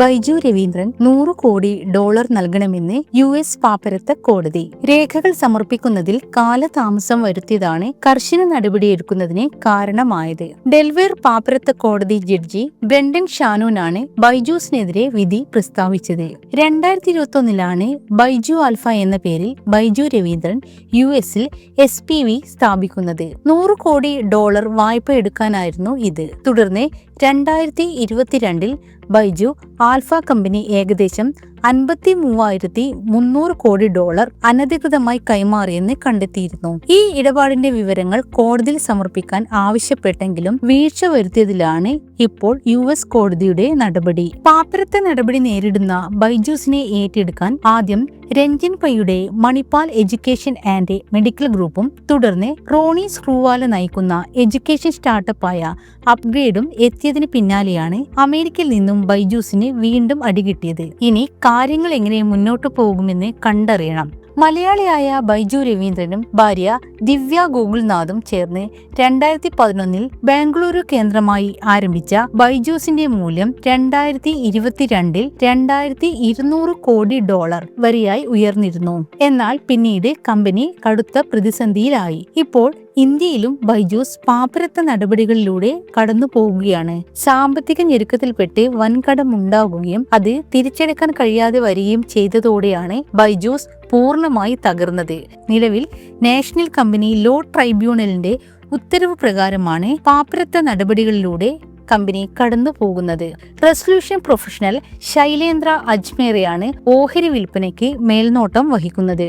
ബൈജു രവീന്ദ്രൻ നൂറ് കോടി ഡോളർ നൽകണമെന്ന് യു എസ് പാപ്പരത്ത കോടതി. രേഖകൾ സമർപ്പിക്കുന്നതിൽ കാലതാമസം വരുത്തിയതാണ് കർശന നടപടിയെടുക്കുന്നതിന് കാരണമായത്. ഡെൽവേർ പാപ്പരത്ത കോടതി ജഡ്ജി ബ്രണ്ടൻ ഷാനൂനാണ് ബൈജൂസിനെതിരെ വിധി പ്രസ്താവിച്ചത്. രണ്ടായിരത്തി ഇരുപത്തി ഒന്നിലാണ് ബൈജു ആൽഫ എന്ന പേരിൽ ബൈജു രവീന്ദ്രൻ യു എസിൽ എസ് പി വി സ്ഥാപിക്കുന്നത്. നൂറ് കോടി ഡോളർ വായ്പ എടുക്കാനായിരുന്നു ഇത്. തുടർന്ന് രണ്ടായിരത്തി ഇരുപത്തിരണ്ടിൽ ബൈജു ആൽഫ കമ്പനി ഏകദേശം അൻപത്തി മൂവായിരത്തി മുന്നൂറ് കോടി ഡോളർ അനധികൃതമായി കൈമാറിയെന്ന് കണ്ടെത്തിയിരുന്നു. ഈ ഇടപാടിന്റെ വിവരങ്ങൾ കോടതിയിൽ സമർപ്പിക്കാൻ ആവശ്യപ്പെട്ടെങ്കിലും വീഴ്ച വരുത്തിയതിലാണ് ഇപ്പോൾ യു എസ് കോടതിയുടെ നടപടി. പാപ്പരത്തെ നടപടി നേരിടുന്ന ബൈജൂസിനെ ഏറ്റെടുക്കാൻ ആദ്യം രഞ്ജൻ പൈയുടെ മണിപ്പാൽ എഡ്യൂക്കേഷൻ ആൻഡ് മെഡിക്കൽ ഗ്രൂപ്പും തുടർന്ന് റോണി സ്ക്രൂവാല നയിക്കുന്ന എഡ്യൂക്കേഷൻ സ്റ്റാർട്ടപ്പായ അപ്ഗ്രേഡും എത്തിയതിന് പിന്നാലെയാണ് അമേരിക്കയിൽ നിന്നും ബൈജൂസിന് വീണ്ടും അടികിട്ടിയത്. ഇനി കാര്യങ്ങൾ എങ്ങനെ മുന്നോട്ട് പോകുമെന്ന് കണ്ടറിയണം. മലയാളിയായ ബൈജു രവീന്ദ്രനും ഭാര്യ ദിവ്യ ഗോകുൽനാഥും ചേർന്ന് രണ്ടായിരത്തി പതിനൊന്നിൽ ബാംഗ്ലൂരു കേന്ദ്രമായി ആരംഭിച്ച ബൈജൂസിന്റെ മൂല്യം രണ്ടായിരത്തി ഇരുപത്തിരണ്ടിൽ രണ്ടായിരത്തി ഇരുന്നൂറ് കോടി ഡോളർ വരെയായി ഉയർന്നിരുന്നു. എന്നാൽ പിന്നീട് കമ്പനി കടുത്ത പ്രതിസന്ധിയിലായി. ഇപ്പോൾ ഇന്ത്യയിലും ബൈജൂസ് പാപ്പരത്ത നടപടികളിലൂടെ കടന്നു പോകുകയാണ് സാമ്പത്തിക ഞെരുക്കത്തിൽപ്പെട്ട് വൻകടം ഉണ്ടാവുകയും അത് തിരിച്ചെടുക്കാൻ കഴിയാതെ വരികയും ചെയ്തതോടെയാണ് ബൈജൂസ് പൂർണമായി തകർന്നത്. നിലവിൽ നാഷണൽ കമ്പനി ലോ ട്രൈബ്യൂണലിന്റെ ഉത്തരവ് പ്രകാരമാണ് പാപ്പരത്ത നടപടികളിലൂടെ കമ്പനി കടന്നു പോകുന്നത്. റെസൊല്യൂഷൻ പ്രൊഫഷണൽ ശൈലേന്ദ്ര അജ്മേറയാണ് ഓഹരി വിൽപ്പനയ്ക്ക് മേൽനോട്ടം വഹിക്കുന്നത്.